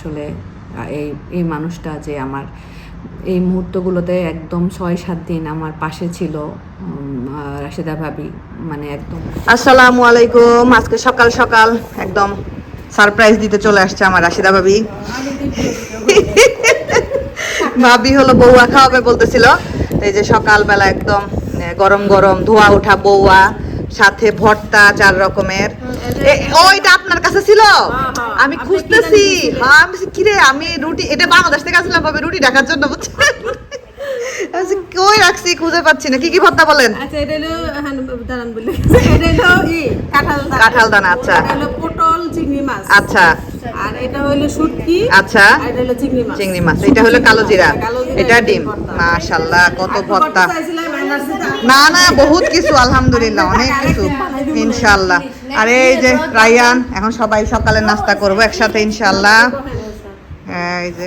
আসলে এই এই মানুষটা যে আমার, এই মুহূর্তগুলোতে একদম ছয়, সাত দিন আমার পাশে ছিল রাশেদা ভাবি মানে একদম আসসালামু আলাইকুম। আজকে সকাল সকাল একদম সারপ্রাইজ দিতে চলে আসছে আমার রাশিদা ভাবি। ভাবি হলো বৌয়া খাওয়াবে বলতেছিল। এই যে সকালবেলা একদম গরম গরম ধোয়া ওঠা বৌয়া সাথে ভর্তা চার রকমের। এ- ও এটা আপনার কাছে ছিল? আমি খুঁজতেছি। হ্যাঁ আমি কিরে আমি রুটি এটা বাংলাদেশ থেকে আসলাম ভাবে রুটি দেখার জন্য বুঝছেন? কই রাখছি খুঁজে পাচ্ছি না। কি কি ভর্তা বলেন? আচ্ছা এটা হলো হ্যাঁ, দাঁড়ান বলে। এটা হলো কাঁঠাল দানা। কাঁঠাল দানা, আচ্ছা। এটা হলো পটল চিংড়ি মাছ। আচ্ছা। আর এটা হলো শুটকি। আচ্ছা। এটা হলো চিংড়ি মাছ। চিংড়ি মাছ। এটা হলো কালো জিরা। এটা ডিম। ভর্তা। মাশাল্লাহ কত ভর্তা। না না বহুত কিছু আলহামদুলিল্লাহ অনেক কিছু ইনশাল্লাহ আর এই যে রায়ান এখন সবাই সকালে নাস্তা করব একসাথে ইনশাল্লাহ হ্যাঁ, এই যে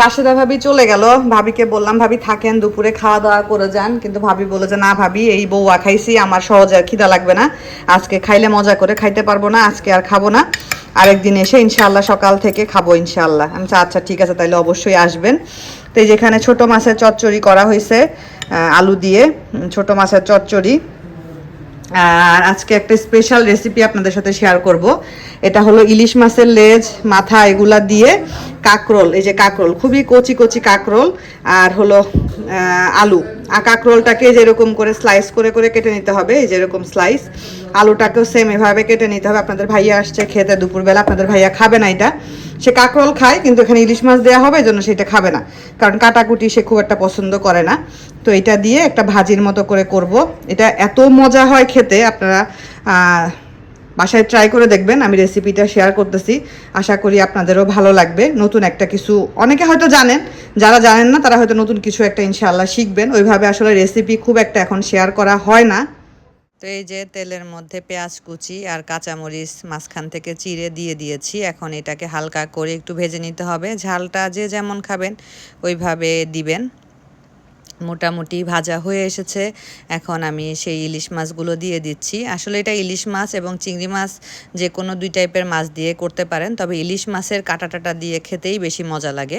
রাশেদা ভাবি চলে গেল। ভাবিকে বললাম ভাবি থাকেন দুপুরে খাওয়া দাওয়া করে যান। কিন্তু ভাবি বলে যে না ভাবি এই বউয়া খাইছি আমার সহজে আর খিদা লাগবে না। আজকে খাইলে মজা করে খাইতে পারব না আজকে আর খাব না। আরেকদিন এসে ইনশাল্লাহ সকাল থেকে খাব ইনশাল্লাহ আমি আচ্ছা ঠিক আছে তাহলে অবশ্যই আসবেন। তো এই যেখানে ছোট মাছের চচ্চড়ি করা হয়েছে আলু দিয়ে ছোট মাছের চচ্চড়ি। আর আজকে একটা স্পেশাল রেসিপি আপনাদের সাথে শেয়ার করব। এটা হলো ইলিশ মাছের লেজ, মাথা এগুলা দিয়ে কাকরোল, এই যে কাকরোল, খুবই কচি কচি কাকরোল। আর হলো আলু। আর কাকরোলটাকে যেরকম করে স্লাইস করে করে কেটে নিতে হবে, এই যেরকম স্লাইস আলুটাকেও সেম এভাবে কেটে নিতে হবে। আপনাদের ভাইয়া আসছে, খেতে দুপুরবেলা, আপনাদের ভাইয়া খাবে না এটা। সে কাকরোল খায়, কিন্তু এখানে ইলিশ মাছ দেওয়া হবে জন্য সেটা খাবে না। কারণ কাটাকুটি সে খুব একটা পছন্দ করে না। তো এটা দিয়ে একটা ভাজির মতো করে করব। এটা এত মজা হয় খেতে, আপনারা বাসায় ট্রাই করে দেখবেন। আমি রেসিপিটা শেয়ার করতেছি। আশা করি আপনাদেরও ভালো লাগবে। নতুন একটা কিছু, অনেকে হয়তো জানেন, যারা জানেন না, তারা হয়তো নতুন কিছু একটা ইনশাআল্লাহ শিখবেন। ওইভাবে আসলে রেসিপি খুব একটা এখন শেয়ার করা হয় না। তো এই যে তেলের মধ্যে পেঁয়াজ কুচি আর কাঁচামরিচ মাঝখান থেকে চিড়ে দিয়ে দিয়েছি। এখন এটাকে হালকা করে একটু ভেজে নিতে হবে। ঝালটা যে যেমন খাবেন, ওইভাবে দিবেন। মোটামুটি ভাজা হয়ে এসেছে। এখন আমি সেই ইলিশ মাছগুলো দিয়ে দিচ্ছি। আসলে এটা ইলিশ মাছ এবং চিংড়ি মাছ যে কোনো দুই টাইপের মাছ দিয়ে করতে পারেন, তবে ইলিশ মাছের কাটাটাটা দিয়ে খেতেই বেশি মজা লাগে।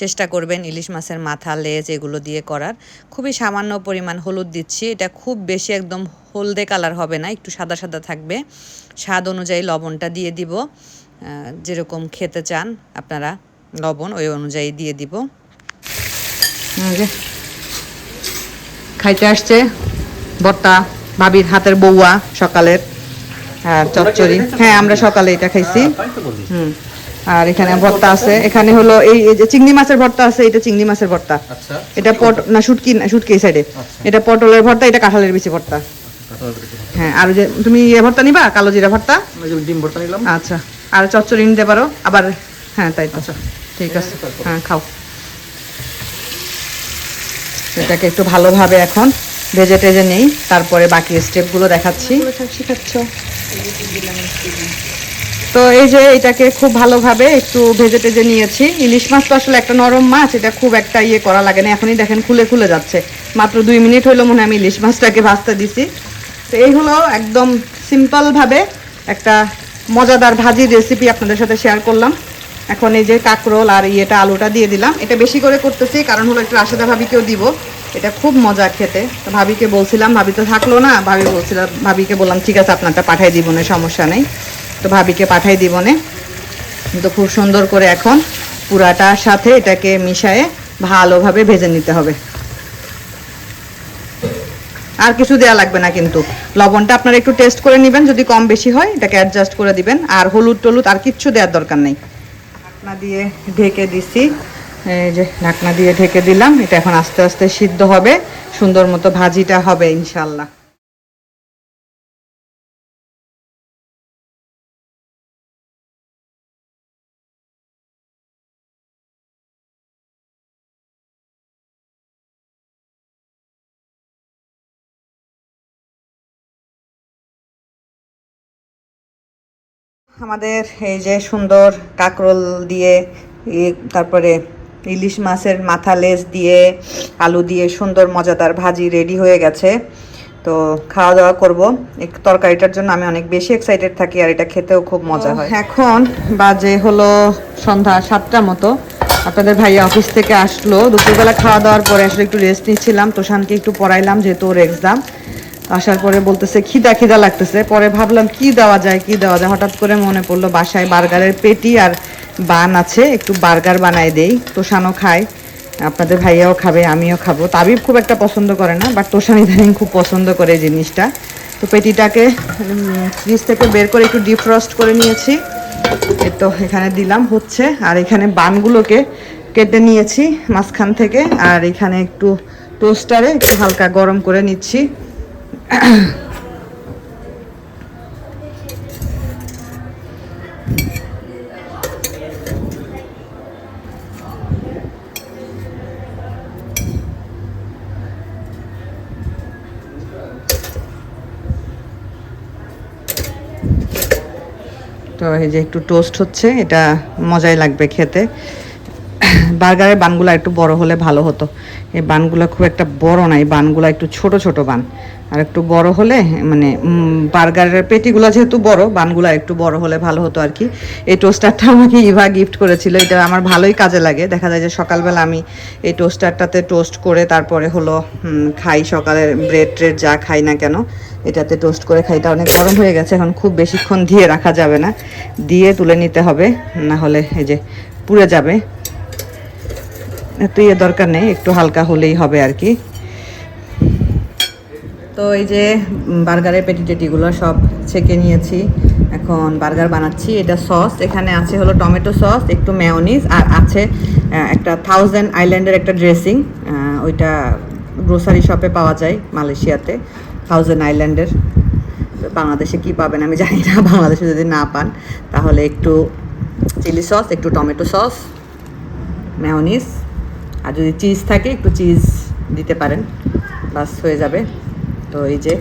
চেষ্টা করবেন ইলিশ মাছের মাথা, লেজ এগুলো দিয়ে করার। খুবই সামান্য পরিমাণ হলুদ দিচ্ছি। এটা খুব বেশি একদম হলদে কালার হবে না, একটু সাদা সাদা থাকবে। স্বাদ অনুযায়ী লবণটা দিয়ে দিব। যেরকম খেতে চান আপনারা লবণ ওই অনুযায়ী দিয়ে দিব। খাইতে আসছে। বর্তা ভাবির হাতের বউয়া সকালের আর চচ্চড়ি। হ্যাঁ আমরা সকালে এটা খাইছি। হুম। আর এখানে ভর্তা আছে। এখানে হলো এই যে চিংড়ি মাছের ভর্তা আছে এটা চিংড়ি মাছের ভর্তা। আচ্ছা। এটা পট না শুটকি না শুটকি সাইডে এটা পটলের ভর্তা এটা কাঁঠালের বিচি ভর্তা। হ্যাঁ আর যে তুমি ইয়ে ভর্তা নিবা? কালো জিরা ভর্তা? ডিম ভর্তা নিলাম। আচ্ছা। আর চচ্চড়ি নিতে পারো। আবার হ্যাঁ তাই তো। আচ্ছা। ঠিক আছে। হ্যাঁ খাও। এটাকে একটু ভালোভাবে এখন ভেজে টেজে নেই। তারপরে বাকি স্টেপগুলো দেখাচ্ছি। শিখাচ্ছ। তো এই যে এটাকে খুব ভালোভাবে একটু ভেজে টেজে নিয়েছি। ইলিশ মাছ তো আসলে একটা নরম মাছ এটা খুব একটা ইয়ে করা লাগে না। এখনই দেখেন খুলে খুলে যাচ্ছে। মাত্র দুই মিনিট হলো মনে আমি ইলিশ মাছটাকে ভাজতে দিছি। তো এই হলো একদম সিম্পলভাবে একটা মজাদার ভাজির রেসিপি আপনাদের সাথে শেয়ার করলাম। এখন এই যে কাকরোল আর ইয়েটা, আলুটা দিয়ে দিলাম। এটা বেশি করে করতেছি, কারণ হলো একটু রাশেদা ভাবিকেও দিব। এটা খুব মজা খেতে। তো ভাবিকে বলছিলাম, ভাবি তো থাকল না। ভাবি বলছিলাম ভাবিকে বললাম, ঠিক আছে, আপনারটা পাঠাই দিব, না, সমস্যা নেই। তো ভাবিকে পাঠাই দিব, না। তো খুব সুন্দর করে এখন পুরাটার সাথে এটাকে মিশায়ে ভালোভাবে ভেজে নিতে হবে। আর কিছু দেয়া লাগবে না কিন্তু। লবণটা আপনারা একটু টেস্ট করে নেবেন, যদি কম বেশি হয়, এটাকে অ্যাডজাস্ট করে দিবেন। আর হলুদ টলুদ আর কিচ্ছু দেওয়ার দরকার নেই। ঢাকনা দিয়ে ঢেকে দিছি। এই যে ঢাকনা দিয়ে ঢেকে দিলাম, এটা এখন আস্তে আস্তে সিদ্ধ হবে। সুন্দর মতো ভাজিটা হবে ইনশাল্লাহ আমাদের এই যে সুন্দর কাকরোল দিয়ে তারপরে ইলিশ মাছের মাথা লেজ দিয়ে আলু দিয়ে সুন্দর মজাদার ভাজি রেডি হয়ে গেছে। তো খাওয়া দাওয়া করব। তরকারিটার জন্য আমি অনেক বেশি এক্সাইটেড থাকি আর এটা খেতেও খুব মজা হয়। এখন বাজে হলো সন্ধ্যা সাতটা মতো। আপনাদের ভাইয়া অফিস থেকে আসলো। দুপুরবেলা খাওয়া দাওয়ার পরে আসলে একটু রেস্ট নিচ্ছিলাম। তোষানকে একটু পড়াইলাম যেহেতু ওর এক্সাম আসার পরে বলতেছে, খিদা খিদা লাগতেছে। পরে ভাবলাম, কি দেওয়া যায়, কি দেওয়া যায়? হঠাৎ করে মনে পড়ল, বাসায় বার্গারের পেটি আর বান আছে। একটু বার্গার বানাই দেই। তোষানও খায়। আপনাদের ভাইয়াও খাবে, আমিও খাব। তাবিব খুব একটা পছন্দ করে না বাট তোষান ইদানিং খুব পছন্দ করে জিনিসটা। তো পেটিটাকে ফ্রিজ থেকে বের করে একটু ডিফ্রস্ট করে নিয়েছি। তো এখানে দিলাম হচ্ছে। আর এখানে বানগুলোকে কেটে নিয়েছি মাঝখান থেকে। আর এখানে একটু টোস্টারে একটু হালকা গরম করে নিচ্ছি। তো এই যে একটু টোস্ট হচ্ছে, এটা মজাই লাগবে খেতে। বার্গারের বানগুলো একটু বড় হলে ভালো হতো। এই বানগুলো খুব একটা বড় না, এই বানগুলো একটু ছোট ছোট বান। আর একটু বড় হলে মানে বার্গারের পেটিগুলো যেহেতু বড়, বানগুলো একটু বড় হলে ভালো হতো আর কি। এই টোস্টারটা আমাকে ইভা গিফট করেছিল, এটা আমার ভালোই কাজে লাগে। দেখা যায় যে সকালবেলা আমি এই টোস্টারটাতে টোস্ট করে তারপরে হলো খাই সকালের ব্রেড ট্রেড যা খাই না কেন, এটাতে টোস্ট করে খাই এটা অনেক গরম হয়ে গেছে, এখন খুব বেশিক্ষণ দিয়ে রাখা যাবে না। দিয়ে তুলে নিতে হবে, না হলে এই যে পুড়ে যাবে। এত ইয়ে দরকার নেই, একটু হালকা হলেই হবে আর কি। তো এই যে বার্গারের পেটি টেটিগুলো সব ছেঁকে নিয়েছি। এখন বার্গার বানাচ্ছি। এটা সস। এখানে আছে হলো টমেটো সস, একটু মেয়োনিজ আর আছে একটা থাউজেন্ড আইল্যান্ডের একটা ড্রেসিং ওইটা গ্রোসারি শপে পাওয়া যায় মালয়েশিয়াতে থাউজেন্ড আইল্যান্ডের বাংলাদেশে কি পাবেন আমি জানি না, বাংলাদেশে যদি না পান, তাহলে একটু চিলি সস, একটু টমেটো সস মেয়োনিজ আর যদি চিজ থাকে, একটু চিজ দিতে পারেন, বাস হয়ে যাবে। তো এই যে,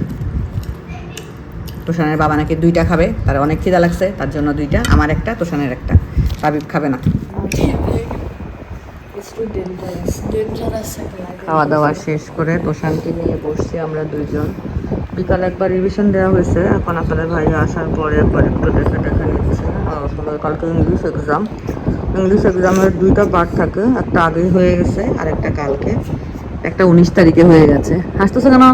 তোষানের বাবা নাকি দুইটা খাবে, তার অনেক খিদা লাগছে, তার জন্য দুইটা, আমার একটা, তোষানের একটা। তাবিব খাবে না। খাওয়া দাওয়া শেষ করে তোষানকে নিয়ে বসছি আমরা দুইজন। বিকালে একবার রিভিশন দেওয়া হয়েছে, এখন আপনাদের ভাই আসার পরে একবার একটু দেখে দেখে নিচ্ছে। কালকে ইংলিশ এক্সাম ইংলিশ এক্সামের দুইটা পার্ট থাকে, একটা আগেই হয়ে গেছে আর একটা কালকে। একটা উনিশ তারিখে হয়ে গেছে। হাসতেছে কেন?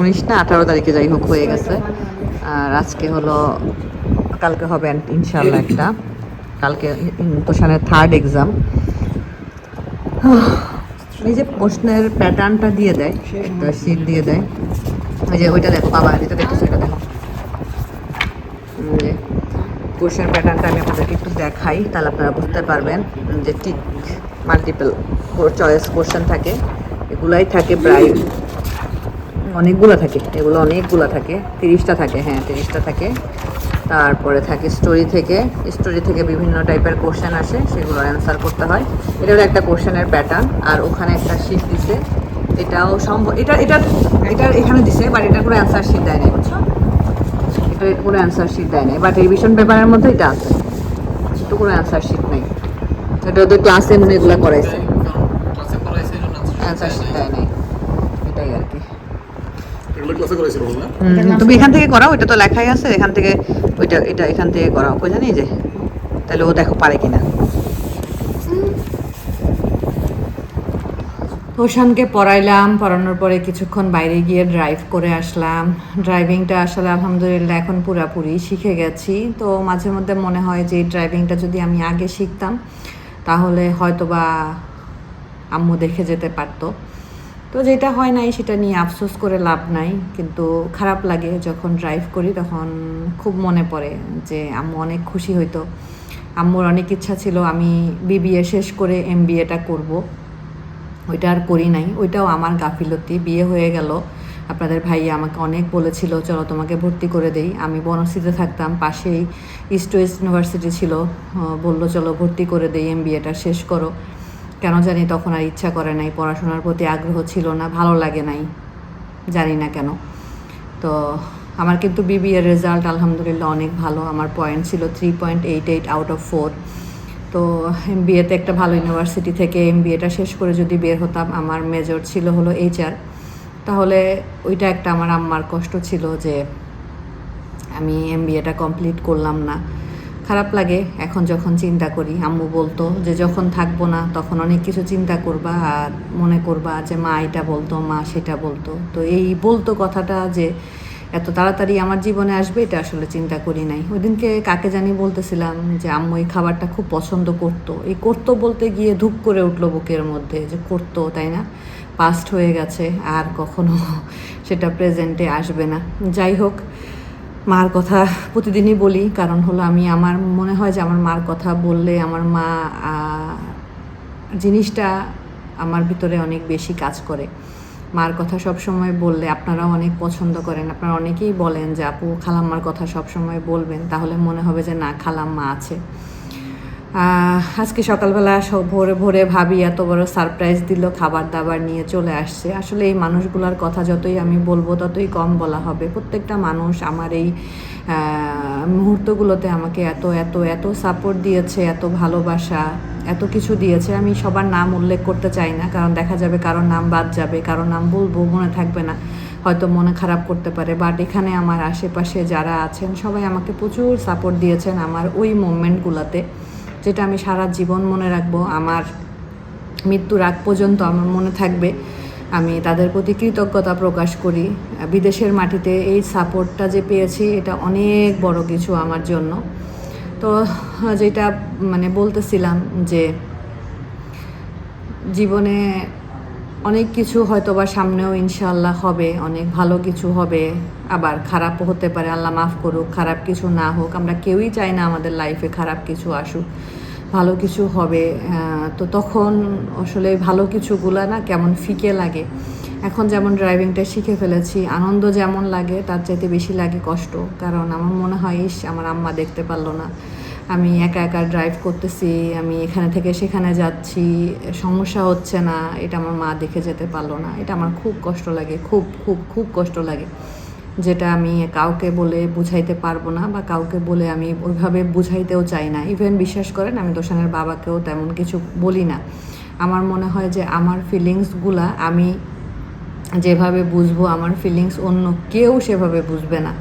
উনিশ না, আঠারো তারিখে যাই হোক হয়ে গেছে। আর আজকে হলো, কালকে হবে ইনশাল্লাহ একটা। কালকে তোষানের থার্ড এক্সাম এই যে প্রশ্নের প্যাটার্নটা দিয়ে দেয়, একটা শীট দিয়ে দেয়। ওই যে ওইটা দেখো, বাবা যেটা দেখতেছো এটা দেখো। কোশ্চেন প্যাটার্নটা আমি আপনাদেরকে একটু দেখাই, তাহলে আপনারা বুঝতে পারবেন যে টিক মাল্টিপল চয়েস কোশ্চেন থাকে, এগুলাই থাকে প্রায়। অনেকগুলো থাকে, এগুলো অনেকগুলো থাকে, তিরিশটা থাকে হ্যাঁ তিরিশটা থাকে। তারপরে থাকে স্টোরি থেকে স্টোরি থেকে বিভিন্ন টাইপের কোশ্চেন আসে, সেগুলোর অ্যান্সার করতে হয়। এটা হলো একটা কোশ্চেনের প্যাটার্ন আর ওখানে একটা শিট দিছে। এটাও সম্ভব, এটা এটা এটা এখানে দিছে বাট এটা কোনো অ্যান্সার শিট দেয় নাই, বুঝছ? এটা কোনো অ্যান্সার শিট দেয় নাই বাট রিভিশন পেপারের মধ্যে এটা আছে। তো কোনো অ্যান্সার শিট নাই। এটা ওদের ক্লাসে মনে এগুলো করাইছে। অ্যান্সার শিট দেয় নাই এটাই আর কি এগুলো ক্লাসে করাইছিল না তুমি এখান থেকে করাও এটা তো লেখাই আছে এখান থেকে ওইটা এটা এখান থেকে করাও। কই জানি যে তাহলে ও দেখো পারে কিনা। হোসানকে পড়াইলাম পড়ানোর পরে কিছুক্ষণ বাইরে গিয়ে ড্রাইভ করে আসলাম। ড্রাইভিংটা আসলে আলহামদুলিল্লাহ এখন পুরাপুরি শিখে গেছি। তো মাঝে মধ্যে মনে হয় যে ড্রাইভিংটা যদি আমি আগে শিখতাম তাহলে হয়তো বা আম্মু দেখে যেতে পারতো। তো যেটা হয় নাই সেটা নিয়ে আফসোস করে লাভ নাই, কিন্তু খারাপ লাগে যখন ড্রাইভ করি তখন খুব মনে পড়ে যে আম্মু অনেক খুশি হইতো। আম্মুর অনেক ইচ্ছা ছিল আমি বিবিএ শেষ করে এম বিএটা করব। ওইটা আর করি নাই, ওইটাও আমার গাফিলতি। বিয়ে হয়ে গেল, আপনাদের ভাইয়া আমাকে অনেক বলেছিল, চলো তোমাকে ভর্তি করে দেই। আমি বনশ্রীতে থাকতাম, পাশেই ইস্ট ওয়েস্ট ইউনিভার্সিটি ছিল। বলল, চলো ভর্তি করে দেই এম বিএটা শেষ করো। কেন জানি তখন আর ইচ্ছা করে নাই, পড়াশোনার প্রতি আগ্রহ ছিল না, ভালো লাগে নাই, জানি না কেন। তো আমার কিন্তু বিবিএর রেজাল্ট আলহামদুলিল্লাহ অনেক ভালো, আমার পয়েন্ট ছিল three point eight eight out of four তো এম বিএতে একটা ভালো ইউনিভার্সিটি থেকে এম বিএটা শেষ করে যদি বের হতাম, আমার মেজর ছিল হলো এইচআর তাহলে ওইটা একটা আমার আম্মার কষ্ট ছিল যে আমি এম বিএটা কমপ্লিট করলাম না। খারাপ লাগে, এখন যখন চিন্তা করি, আম্মু বলতো যে যখন থাকব না, তখন অনেক কিছু চিন্তা করবা আর মনে করবা যে মা এটা বলতো, মা সেটা বলতো। তো এই বলতো কথাটা যে এত তাড়াতাড়ি আমার জীবনে আসবে, এটা আসলে চিন্তা করি নাই। ওই দিনকে কাকে জানি বলতেছিলাম যে, আম্মু, এই খাবারটা খুব পছন্দ করতো। এই করতো বলতে গিয়ে ধূপ করে উঠল বুকের মধ্যে যে, করতো তাই না? পাস্ট হয়ে গেছে, আর কখনো সেটা প্রেজেন্টে আসবে না। যাই হোক মার কথা প্রতিদিনই বলি, কারণ হলো আমি, আমার মনে হয় যে আমার মার কথা বললে আমার মা জিনিসটা আমার ভিতরে অনেক বেশি কাজ করে। মার কথা সব সময় বললে, আপনারাও অনেক পছন্দ করেন, আপনারা অনেকেই বলেন যে, আপু, খালাম্মার কথা সব সময় বলবেন, তাহলে মনে হবে যে, না, খালাম্মা আছে। আজকে সকালবেলা ভোরে ভোরে ভাবি এত বড় সারপ্রাইজ দিল খাবার দাবার নিয়ে চলে আসছে। আসলে এই মানুষগুলোর কথা যতই আমি বলব, ততই কম বলা হবে। প্রত্যেকটা মানুষ আমার এই মুহূর্তগুলোতে আমাকে এত এত এত সাপোর্ট দিয়েছে, এত ভালোবাসা, এত কিছু দিয়েছে। আমি সবার নাম উল্লেখ করতে চাই না, কারণ দেখা যাবে কারোর নাম বাদ যাবে, কারোর নাম বলব, মনে থাকবে না। হয়তো মনে খারাপ করতে পারে বাট এখানে আমার আশেপাশে যারা আছেন, সবাই আমাকে প্রচুর সাপোর্ট দিয়েছেন আমার ওই মোমেন্টগুলোতে যেটা আমি সারা জীবন মনে রাখব, আমার মৃত্যুর আগ পর্যন্ত আমার মনে থাকবে। আমি তাদের প্রতি কৃতজ্ঞতা প্রকাশ করি। বিদেশের মাটিতে এই সাপোর্টটা যে পেয়েছি, এটা অনেক বড় কিছু আমার জন্য। তো, যেটা মানে বলতেছিলাম যে, জীবনে অনেক কিছু হয়তো বা সামনেও ইনশাল্লাহ হবে, অনেক ভালো কিছু হবে, আবার খারাপও হতে পারে, আল্লাহ মাফ করুক, খারাপ কিছু না হোক, আমরা কেউই চাই না আমাদের লাইফে খারাপ কিছু আসুক, ভালো কিছু হবে তো তখন আসলে ভালো কিছুগুলা না কেমন ফিকে লাগে। এখন যেমন ড্রাইভিংটা শিখে ফেলেছি, আনন্দ যেমন লাগে, তার চাইতে বেশি লাগে কষ্ট, কারণ আমার মনে হয়, ইস, আমার আম্মা দেখতে পারল না। আমি একা একা ড্রাইভ করতেছি, আমি এখানে থেকে সেখানে যাচ্ছি, সমস্যা হচ্ছে না, এটা আমার মা দেখে যেতে পারল না। এটা আমার খুব কষ্ট লাগে, খুব খুব খুব কষ্ট লাগে। যেটা আমি কাউকে বলে বুঝাইতে পারব না বা কাউকে বলে আমি ওইভাবে বুঝাইতেও চাই না। ইভেন বিশ্বাস করেন, আমি দোষানের বাবাকেও তেমন কিছু বলি না। আমার মনে হয় যে আমার ফিলিংসগুলা আমি যেভাবে বুঝব, আমার ফিলিংস অন্য কেউ সেভাবে বুঝবে না,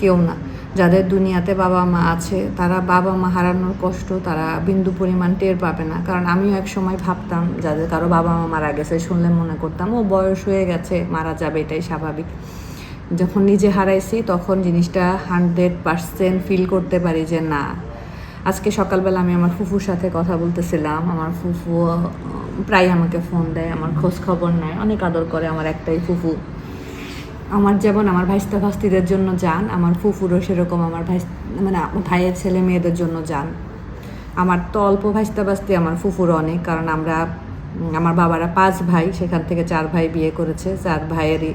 কেউ না। যাদের দুনিয়াতে বাবা মা আছে, তারা বাবা মা হারানোর কষ্ট তারা বিন্দু পরিমাণ টের পাবে না। কারণ আমিও এক সময় ভাবতাম, যাদের কারও বাবা মা মারা গেছে শুনলে মনে করতাম, ও বয়স হয়ে গেছে, মারা যাবে, এটাই স্বাভাবিক। যখন নিজে হারাইছি, তখন জিনিসটা হান্ড্রেড পারসেন্ট ফিল করতে পারি যে, না। আজকে সকালবেলা আমি আমার ফুফুর সাথে কথা বলতেছিলাম, আমার ফুফু প্রায় আমাকে ফোন দেয়, আমার খোঁজ খবর নেয়, অনেক আদর করে আমার একটাই ফুফু। আমার যেমন আমার ভাইস্তা ভাস্তিদের জন্য যান, আমার ফুফুরও সেরকম আমার ভাই মানে ভাইয়ের ছেলে মেয়েদের জন্য যান। আমার তো অল্প ভাইস্তা ভাস্তি, আমার ফুফুর অনেক, কারণ আমরা আমার বাবারা পাঁচ ভাই, সেখান থেকে চার ভাই বিয়ে করেছে। চার ভাইয়েরই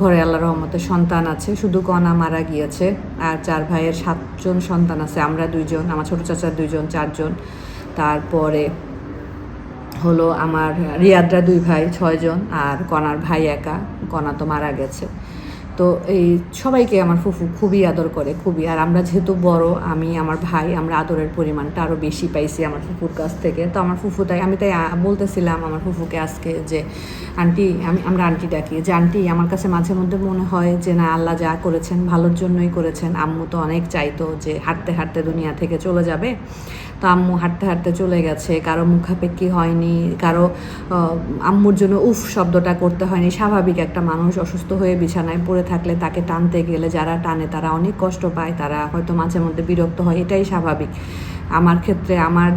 ঘরে আল্লাহ রহমতে সন্তান আছে, শুধু কণা মারা গিয়েছে, আর চার ভাইয়ের সাতজন সন্তান আছে, আমরা দুইজন, আমার ছোটো চাচার দুইজন, চারজন। তারপরে হলো আমার রিয়াদরা দুই ভাই, ছয়জন, আর কণার ভাই একা কণা তো মারা গেছে। তো এই সবাইকে আমার ফুফু খুবই আদর করে, খুবই। আর আমরা যেহেতু বড়, আমি, আমার ভাই, আমরা আদরের পরিমাণটা আরও বেশি পাইছি আমার ফুফুর কাছ থেকে। তো আমার ফুফু তাই, আমি তাই বলতেছিলাম আমার ফুফুকে আজকে যে, আন্টি, আমি, আমরা আন্টি ডাকি। যে, আন্টি, আমার কাছে মাঝে মধ্যে মনে হয় যে, না, আল্লাহ যা করেছেন, ভালোর জন্যই করেছেন। আম্মু তো অনেক চাইতো যে, হাঁটতে হাঁটতে দুনিয়া থেকে চলে যাবে। তো আম্মু হাঁটতে হাঁটতে চলে গেছে। কারও মুখাপেক্ষি হয়নি, কারও আম্মুর জন্য উফ শব্দটা করতে হয়নি। স্বাভাবিক একটা মানুষ অসুস্থ হয়ে বিছানায় পড়ে থাকলে তাকে টানতে গেলে যারা টানে তারা অনেক কষ্ট পায়, তারা হয়তো মাঝে মধ্যে বিরক্ত হয়, এটাই স্বাভাবিক। আমার ক্ষেত্রে আমার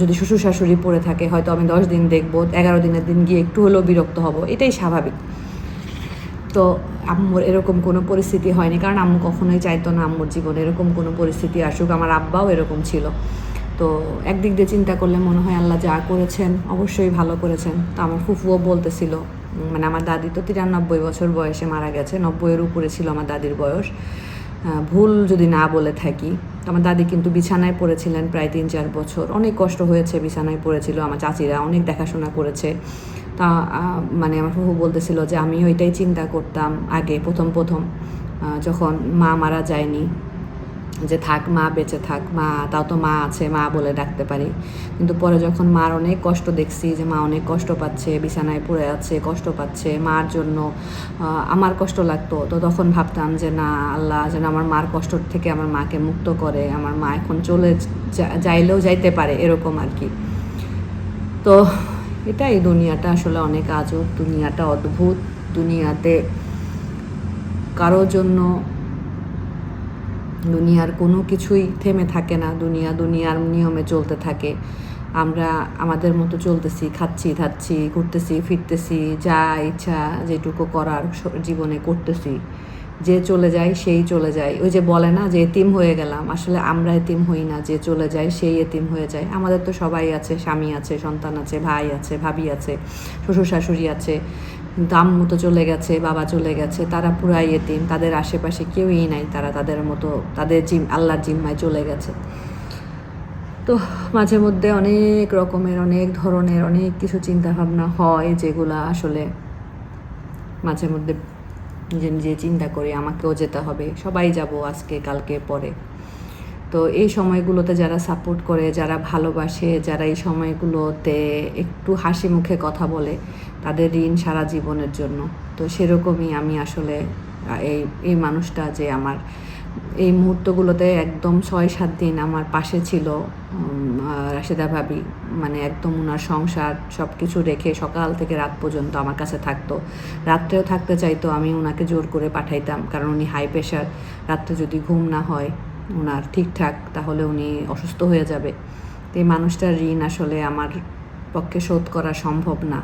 যদি শ্বশুর শাশুড়ি পড়ে থাকে, হয়তো আমি দশ দিন দেখব, এগারো দিনের দিন গিয়ে একটু হলেও বিরক্ত হব, এটাই স্বাভাবিক। তো আম্মুর এরকম কোনো পরিস্থিতি হয়নি, কারণ আম্মু কখনোই চাইতো না আম্মুর জীবনে এরকম কোনো পরিস্থিতি আসুক। আমার আব্বাও এরকম ছিল। তো একদিক দিয়ে চিন্তা করলে মনে হয় আল্লাহ যা করেছেন অবশ্যই ভালো করেছেন। তো আমার ফুফুও বলতেছিল মানে আমার দাদি তো তিরানব্বই বছর বয়সে মারা গেছে, নব্বইয়ের উপরে ছিল আমার দাদির বয়স। ভুল যদি না বলে থাকি আমার দাদি কিন্তু বিছানায় পড়েছিলেন প্রায় তিন চার বছর। অনেক কষ্ট হয়েছে বিছানায় পড়েছিল, আমার চাচিরা অনেক দেখাশোনা করেছে। তা মানে আমার ফুফু বলতেছিল যে, আমিও এটাই চিন্তা করতাম আগে প্রথম প্রথম যখন মা মারা যায়নি যে থাক মা, বেঁচে থাক মা, তাও তো মা আছে, মা বলে ডাকতে পারি। কিন্তু পরে যখন মার অনেক কষ্ট দেখছি যে মা অনেক কষ্ট পাচ্ছে, বিছানায় পড়ে আছে, কষ্ট পাচ্ছে, মার জন্য আমার কষ্ট লাগতো, তো তখন ভাবতাম যে না, আল্লাহ যেন আমার মার কষ্ট থেকে আমার মাকে মুক্ত করে, আমার মা এখন চলে যাইলেও যাইতে পারে, এরকম আর কি। তো এটাই দুনিয়াটা আসলে অনেক আজব, দুনিয়াটা অদ্ভুত, দুনিয়াতে কারোর জন্য দুনিয়ার কোনো কিছুই থেমে থাকে না, দুনিয়া দুনিয়ার নিয়মে চলতে থাকে। আমরা আমাদের মতো চলতেছি, খাচ্ছি, ধাচ্ছি, ঘুরতেছি, ফিরতেছি, যা ইচ্ছা যেটুকু করার জীবনে করতেছি। যে চলে যায়, সেই চলে যায়। ওই যে বলে না যে এতিম হয়ে গেলাম, আসলে আমরা এতিম হই না, যে চলে যায়, সেই এতিম হয়ে যায়। আমাদের তো সবাই আছে, স্বামী আছে, সন্তান আছে, ভাই আছে, ভাবি আছে, শ্বশুর শাশুড়ি আছে। কিন্তু মতো চলে গেছে, বাবা চলে গেছে, তারা পুরাই এতিম তাদের আশেপাশে কেউই নাই, তারা তাদের মতো, তাদের জিম, আল্লাহর জিম্মায় চলে গেছে। তো মাঝে মধ্যে অনেক রকমের, অনেক ধরনের, অনেক কিছু চিন্তা ভাবনা হয় যেগুলা আসলে মাঝে মধ্যে নিজে নিজে চিন্তা করি, আমাকেও যেতে হবে, সবাই যাব আজকে, কালকে, পরে। তো এই সময়গুলোতে যারা সাপোর্ট করে, যারা ভালোবাসে, যারা এই সময়গুলোতে একটু হাসি মুখে কথা বলে, তাদের ঋণ সারা জীবনের জন্য। তো সেরকমই আমি আসলে এই এই মানুষটা যে আমার, এই মুহূর্তগুলোতে একদম ছয় সাত দিন আমার পাশে ছিল রাশেদা ভাবি মানে একদম ওনার সংসার সব কিছু রেখে সকাল থেকে রাত পর্যন্ত আমার কাছে থাকতো। রাত্রেও থাকতে চাইতো, আমি ওনাকে জোর করে পাঠাইতাম, কারণ উনি হাই প্রেশার রাত্রে যদি ঘুম না হয় ওনার ঠিকঠাক, তাহলে উনি অসুস্থ হয়ে যাবে। তো এই মানুষটার ঋণ আসলে আমার পক্ষে শোধ করা সম্ভব না।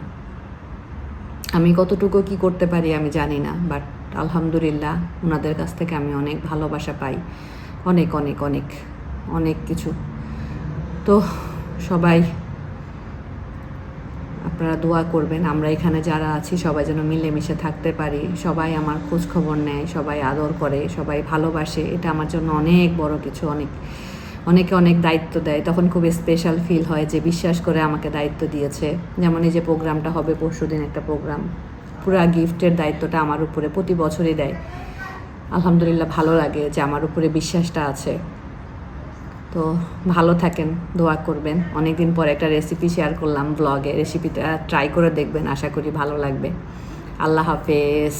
আমি কতটুকু কি করতে পারি আমি জানি না বাট আলহামদুলিল্লাহ ওনাদের কাছ থেকে আমি অনেক ভালোবাসা পাই। অনেক অনেক অনেক অনেক কিছু। তো সবাই আপনারা দোয়া করবেন, আমরা এখানে যারা আছি সবাই যেন মিলেমিশে থাকতে পারি। সবাই আমার খোঁজ খবর নেয়, সবাই আদর করে, সবাই ভালোবাসে। এটা আমার জন্য অনেক বড় কিছু, অনেক, অনেকে অনেক দায়িত্ব দেয়। তখন খুব স্পেশাল ফিল হয় যে বিশ্বাস করে আমাকে দায়িত্ব দিয়েছে। যেমন এই যে প্রোগ্রামটা হবে পরশুদিন একটা প্রোগ্রাম। পুরা গিফটের দায়িত্বটা আমার উপরে প্রতি বছরই দেয়। আলহামদুলিল্লাহ ভালো লাগে যে আমার উপরে বিশ্বাসটা আছে। তো ভালো থাকেন, দোয়া করবেন। অনেক দিন পর একটা রেসিপি শেয়ার করলাম ব্লগে রেসিপিটা ট্রাই করে দেখবেন, আশা করি ভালো লাগবে। আল্লাহ হাফেজ।